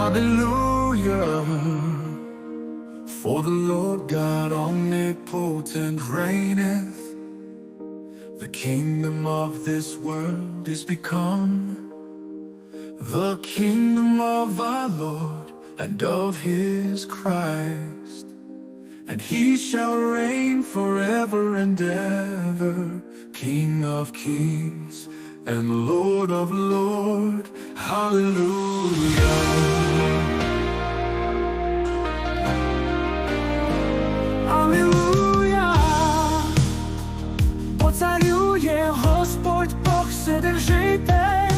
Hallelujah. For the Lord God omnipotent reigneth. The kingdom of this world is become the kingdom of our Lord and of his Christ. And he shall reign forever and ever, King of kings and Lord of lords. Hallelujah. Бог Вседержитель,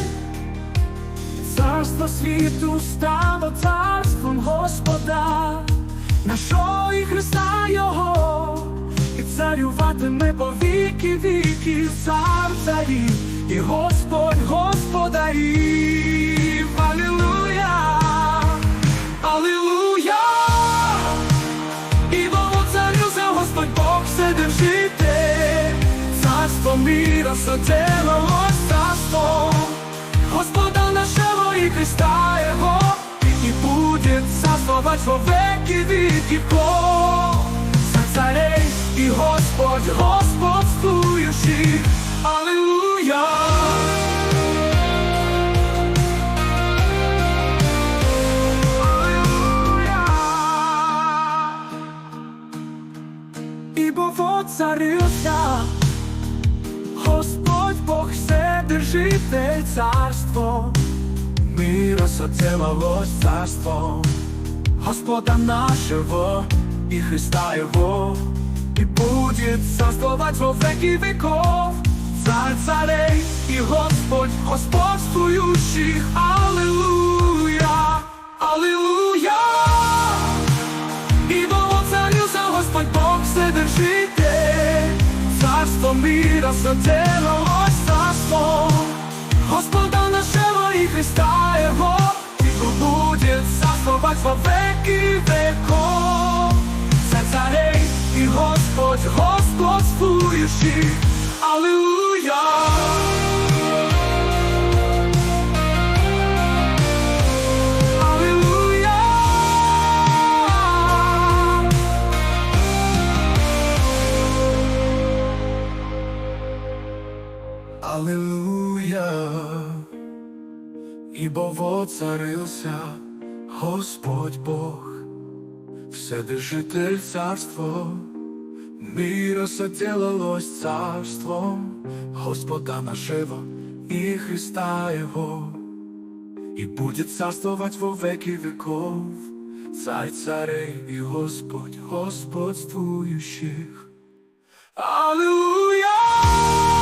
царство світу стало царством Господа, нашого і Христа Його, і царюватиме по віки віків, цар царів, і Господь господарів. Алілуя, Алілуя. І царюся Господь Бог Вседержитель, царство мира соделалось царство, Господа нашего и Христа Его, и будет царствовать во веки веков. Царь царей и Господь господствующий. Аллилуйя. Аллилуйя. Ибо воцарился Господь Вседержитель царство. Мира соделалось царство. Господа нашего и Христа Его И будет царствовать во веки веков. Царь царей и Господь господствующих. Аллилуйя, Аллилуйя. Ибо воцарился Господь Бог Вседержитель, Царство мира соделалось царство Господа нашего и Христа Его, И будет царствовать во веки веков. За царей и Господь господствующий. Аллилуйя! Аллилуйя, ибо воцарился Господь Бог, Вседержитель царство, мира соделалось царством. Господа нашего и Христа Его, и будет царствовать во веки веков, Царь царей и Господь господствующих. Аллилуйя!